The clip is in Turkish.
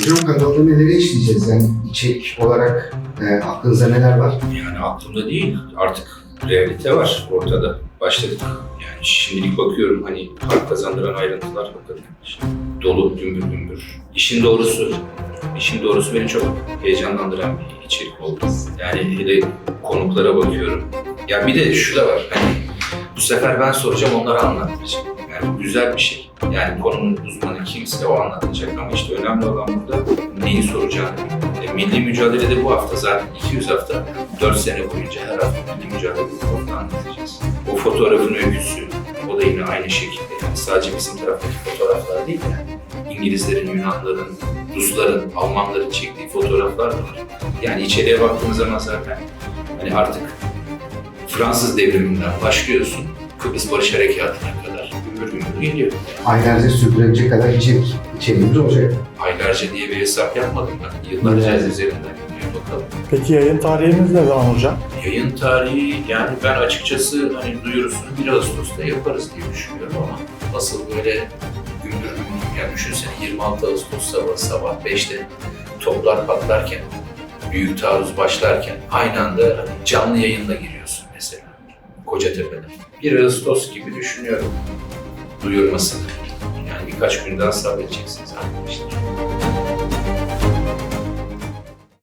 Hocam kanalda neleri işleyeceğiz? Yani içerik olarak e, aklınızda neler var? Yani aklımda değil artık realite var ortada. Başladık. Yani şimdilik bakıyorum hani fark kazandıran ayrıntılar hakikaten dolu gümbür gümbür. İşin doğrusu, işin doğrusu beni çok heyecanlandıran bir içerik oldu. Yani hele konuklara bakıyorum. Ya bir de şu da var. Hani bu sefer ben soracağım onlara anlatacağım. Yani bu güzel bir şey. Yani konunun uzmanı kimse o anlatacak ama işte önemli olan burada neyi soracağını. E, milli mücadelede bu hafta zaten 200 hafta 4 sene boyunca her hafta milli mücadele fotoğrafını anlatacağız. O fotoğrafın öyküsü, o da yine aynı şekilde. Yani sadece bizim taraftaki fotoğraflar değil yani. İngilizlerin, Yunanların, Rusların, Almanların çektiği fotoğraflar var. Yani içeriye baktığımız zaman zaten hani artık Fransız devriminden başlıyorsun, Kıbrıs Barış Harekatı'na gümbür geliyor. Aylarca sürdürecek kadar içerik, içeriğimiz olacak. Aylarca diye bir hesap yapmadım ben. Yıllarca Evet. üzerinden gidiyor bakalım. Peki yayın tarihimiz ne zaman hocam? Yayın tarihi yani ben açıkçası hani duyurusunu 1 Ağustos'ta yaparız diye düşünüyorum ama asıl böyle gümbür yani düşünsene 26 Ağustos sabah sabah 5'te toplar patlarken büyük taarruz başlarken aynı anda hani canlı yayınla giriyorsun mesela Kocatepe'de. 1 Ağustos gibi düşünüyorum duyurmasını. Yani birkaç gün daha sabredeceksiniz arkadaşlar.